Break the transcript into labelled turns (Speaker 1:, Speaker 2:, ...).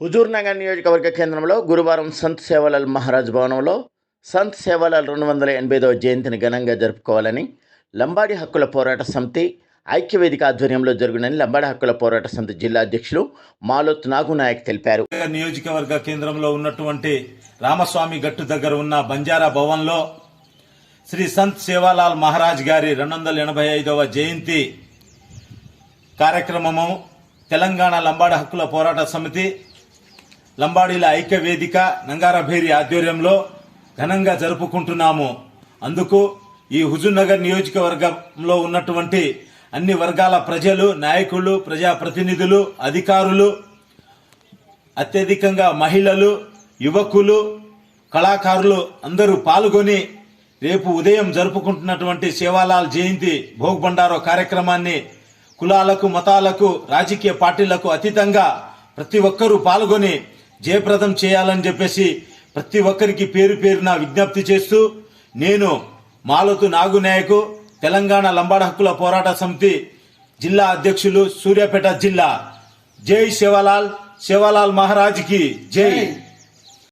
Speaker 1: హుజూర్నగర్ నియోజకవర్గ కేంద్రంలో గురువారం సంత్ సేవలాల్ మహారాజ్ భవనంలో సంత్ సేవలాల్ రెండు వందల ఎనభైదవ జయంతిని ఘనంగా జరుపుకోవాలని లంబాడి హక్కుల పోరాట సమితి ఐక్యవేదిక ఆధ్వర్యంలో జరుగునని లంబాడి హక్కుల పోరాట సమితి జిల్లా అధ్యక్షులు మాలోత్ నాగునాయక్ తెలిపారు.
Speaker 2: నియోజకవర్గ కేంద్రంలో ఉన్నటువంటి రామస్వామి గట్టు దగ్గర ఉన్న బంజారా భవన్లో శ్రీ సంత్ సేవాలాల్ మహారాజ్ గారి రెండు వందల ఎనభై ఐదవ జయంతి కార్యక్రమము తెలంగాణ లంబాడి హక్కుల పోరాట సమితి లంబాడీల ఐక్య వేదిక నంగారభేరి ఆధ్వర్యంలో ఘనంగా జరుపుకుంటున్నాము. అందుకు ఈ హుజూర్నగర్ నియోజకవర్గంలో ఉన్నటువంటి అన్ని వర్గాల ప్రజలు నాయకులు ప్రజాప్రతినిధులు అధికారులు అత్యధికంగా మహిళలు యువకులు కళాకారులు అందరూ పాల్గొని రేపు ఉదయం జరుపుకుంటున్నటువంటి సేవాలాల్ జయంతి భోగ్బండారో కార్యక్రమాన్ని కులాలకు మతాలకు రాజకీయ పార్టీలకు అతీతంగా ప్రతి ఒక్కరూ పాల్గొని జయప్రదం చేయాలని చెప్పేసి ప్రతి ఒక్కరికి పేరు పేరున విజ్ఞప్తి చేస్తూ నేను మాలతు నాగునాయకు తెలంగాణ లంబాడ హక్కుల పోరాట సమితి జిల్లా అధ్యక్షులు సూర్యాపేట జిల్లా. జై శివలాల్ శివలాల్ మహారాజ్కి జై.